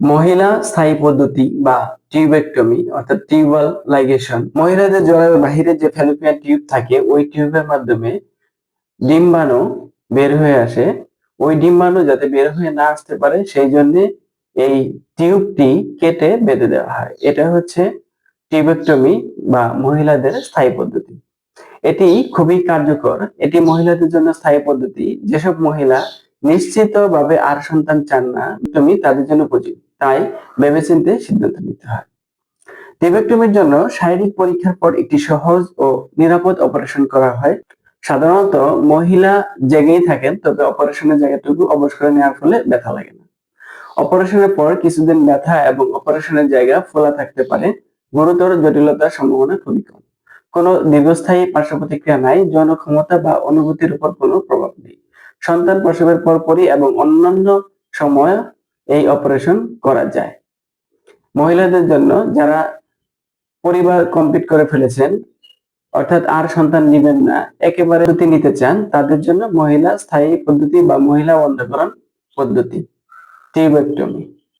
মহিলা স্থায়ী পদ্ধতি বা টিউবেক্টমি, অর্থাৎ টিউবাল লাইগেশন মহিলাদের জরায়ুর বাহিরে যে ফ্যালোপিয়ান টিউব থাকে, ওই টিউবের মাধ্যমে ডিম্বাণু বের হয়ে আসে। ওই ডিম্বাণু যাতে বের হয়ে না আসতে পারে, সেই জন্য এই টিউবটি কেটে বেঁধে দেওয়া হয়। এটা হচ্ছে টিউবেক্টমি বা মহিলাদের স্থায়ী পদ্ধতি। এটি খুবই কার্যকর। এটি মহিলাদের জন্য স্থায়ী পদ্ধতি। যেসব মহিলা নিশ্চিতভাবে আর সন্তান চান না তুমি তাদের জন্য উপযোগী। তাই ভেবেচিন্তে সিদ্ধান্ত নিতে হয়। টিউবেক্টমির জন্য শারীরিক পরীক্ষার পর একটি সহজ ও নিরাপদ অপারেশন করা হয়। সাধারণত মহিলা জেগেই থাকেন, তবে অপারেশনের জায়গাটুকু অবশ করে নেওয়ার ফলে ব্যথা লাগে না। অপারেশনের পর কিছুদিন ব্যথা এবং অপারেশনের জায়গা ফোলা থাকতে পারে। গুরুতর জটিলতার সম্ভাবনা খুবই কম। কোনো দীর্ঘস্থায়ী পার্শ্ব প্রতিক্রিয়া নাই যৌন ক্ষমতা বা অনুভূতির উপর কোনো প্রভাব নেই। সন্তান প্রসবের পরপরই এবং অন্যান্য সময় এই অপারেশন করা যায়। মহিলাদের জন্য যারা পরিবার কমপ্লিট করে ফেলেছেন, অর্থাৎ আর সন্তান নেবেন না, একেবারে পদ্ধতি নিতে চান, তাদের জন্য মহিলা স্থায়ী পদ্ধতি বা মহিলা অন্ধকরণ পদ্ধতি। টিউবেক্টমি।